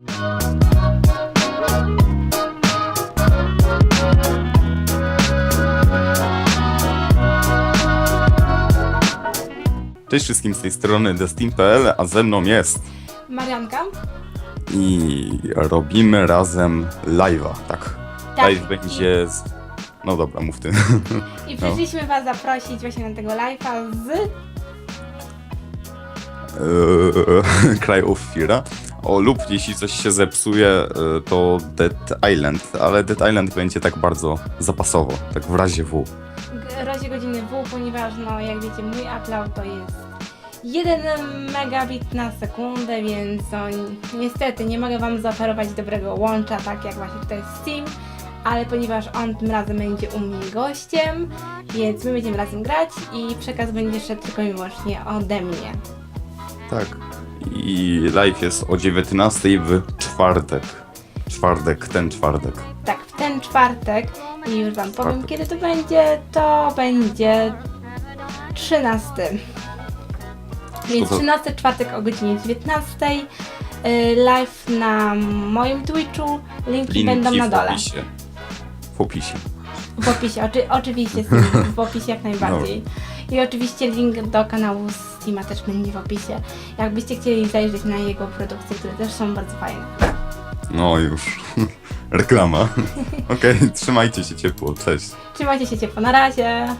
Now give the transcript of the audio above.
Cześć wszystkim z tej strony Destin.pl, a ze mną jest Marianka? i robimy razem live'a, tak? Tak. Live będzie z... No dobra, mów ty. I przyszliśmy Was zaprosić właśnie na tego live'a z... Eee, Cry of Fear. O, lub jeśli coś się zepsuje, e, to Dead Island, ale Dead Island będzie tak bardzo zapasowo, tak w razie W. g- razie godziny W, ponieważ no jak wiecie mój upload to jest 1 megabit na sekundę, więc no niestety nie mogę Wam zaoferować dobrego łącza, tak jak właśnie tutaj Steam, ale ponieważ on tym razem będzie u mnie gościem, więc my będziemy razem grać i przekaz będzie szedł tylko i wyłącznie ode mnie. Tak. I live jest o 19 w czwartek. Czwartek, ten czwartek. Tak, w ten czwartek i już Wam powiem kiedy to będzie, to będzie 13. Więc To to- 13 czwartek o godzinie 19. y, Live na moim Twitchu. Linki, Linki będą na w dole. opisie. W opisie. W opisie, oczy, oczywiście Steam, w opisie jak najbardziej. I oczywiście link do kanału Steama też będzie w opisie. Jakbyście chcieli zajrzeć na jego produkcje, które też są bardzo fajne. No już. Reklama. Okej, trzymajcie się ciepło, cześć. Trzymajcie się ciepło, na razie!